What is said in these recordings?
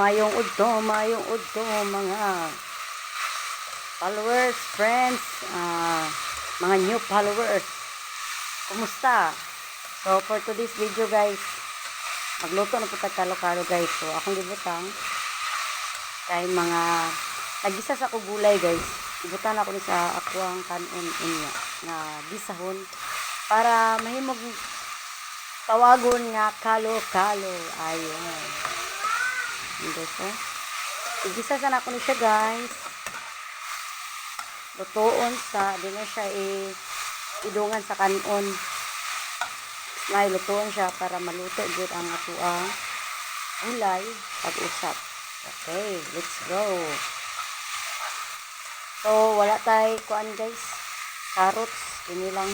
mayong udto, mayong udto, mga followers, friends, ah, mga new followers. Kumusta? So, for today's video, guys, magluto na po tayo kalo-kalo, guys. So, akong gibutang kay mga nagisa sa ko gulay, guys. Ibutan ako ni sa akwang kanon inya na gisahon para mahimog tawagon nga kalo-kalo. Ayun. Oh. Igisa sana ako ni siya, guys. Lutoon sa, di siya i idungan sa kanon. Ngay, lutoon siya para maluto good ang atuang gulay pag-usap. Okay, let's go. So, wala tay kuan guys. Carrots, kinilang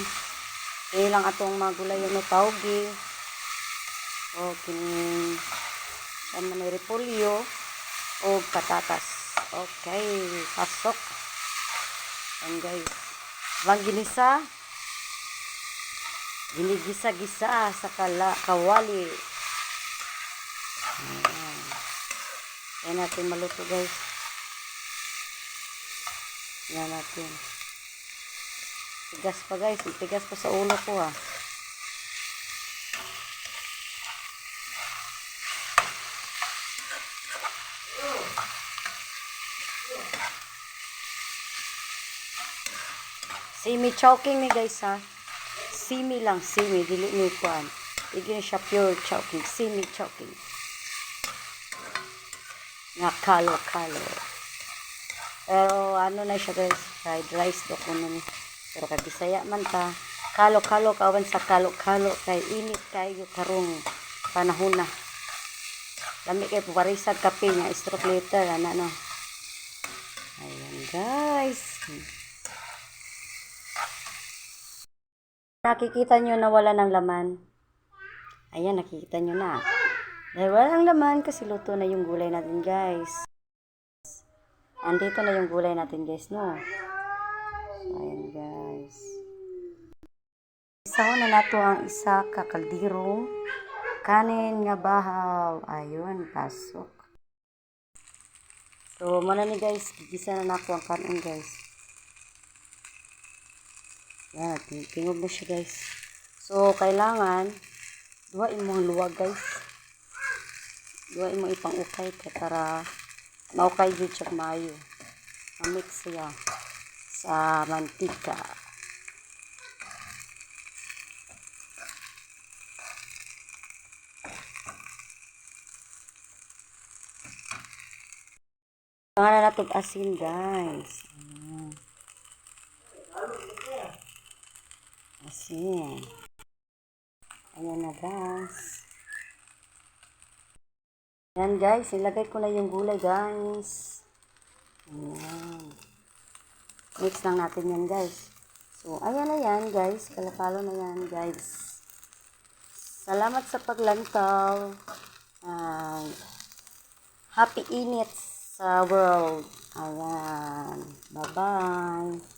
kinilang atong mga gulay yung tawgi. O kini ano may repolyo o patatas. Okay, pasok. Yan guys. Bang ginisa. Ginigisa-gisa sa kala, kawali. Ayan. Ayan natin maluto guys. Yan natin. Tigas pa guys. Tigas pa sa ulo ko ah. Simi choking ni guys ha. Simi lang, simi. Dili ni kuan. Hindi siya pure choking. Simi choking. Nga kalo-kalo. Pero ano na siya guys, fried rice do ko nun. Pero kag Bisaya man ta, kalo-kalo kawan sa kalo-kalo kay init kayo karong panahon na. Lami kay parisad kape nga stroke later ana no. Ayan guys. Nakikita nyo na wala ng laman. Ayan, nakikita nyo na. Dahil walang laman kasi luto na yung gulay natin guys. Andito na yung gulay natin guys, no? So, ayan guys. Isaw na nato ang isa kakaldiro. Kanin nga bahaw. Ayun, pasok. So, muna ni guys, gigisa na nato ang kanin guys. Yan, tingog mo siya guys. So, kailangan, duwa imong luwag guys. Duwa imong ipang ukay kay para maukay jud siya maayo. Ma-mix siya sa mantika. Pangalan na itong asin guys. Asin. Ayan na guys. Ayan guys, ilagay ko na yung gulay guys. Ayan. Mix lang natin yan guys. So, ayan na yan guys. Kalapalo na yan guys. Salamat sa paglantaw. Ah, happy init sa world. Ayan. Bye-bye.